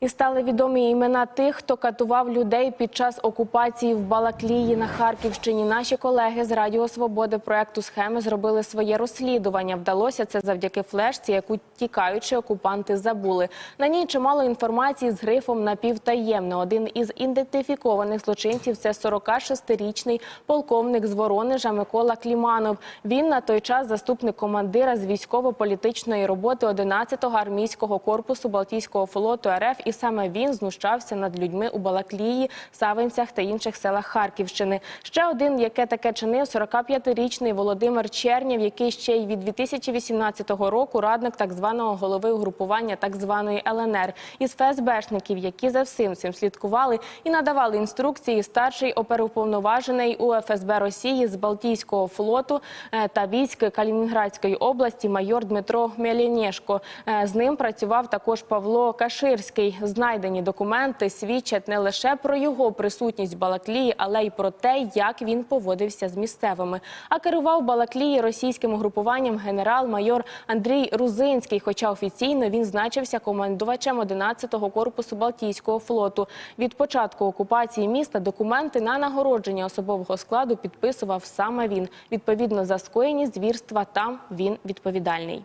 І стали відомі імена тих, хто катував людей під час окупації в Балаклії на Харківщині. Наші колеги з Радіо Свободи проекту схеми зробили своє розслідування. Вдалося це завдяки флешці, яку тікаючи окупанти забули. На ній чимало інформації з грифом напівтаємне. Один із ідентифікованих злочинців це 46-річний полковник з Воронежа Микола Кліманов. Він на той час заступник командира з військово-політичної роботи 11-го армійського корпусу Балтійського флоту РФ. І саме він знущався над людьми у Балаклії, Савинцях та інших селах Харківщини. Ще один, яке таке чинив, 45-річний Володимир Чернєв, який ще й від 2018 року радник так званого голови угрупування так званої ЛНР. Із ФСБшників, які за всім цим слідкували і надавали інструкції, старший оперуповноважений у ФСБ Росії з Балтійського флоту е, та військ Калінінградської області майор Дмитро Мелінєшко. Е, З ним працював також Павло Каширський. Знайдені документи свідчать не лише про його присутність в Балаклії, але й про те, як він поводився з місцевими. А керував Балаклії російським угрупуванням генерал-майор Андрій Рузинський. Хоча офіційно він значився командувачем 11-го корпусу Балтійського флоту. Від початку окупації міста документи на нагородження особового складу підписував саме він. Відповідно за скоєні звірства, там він відповідальний.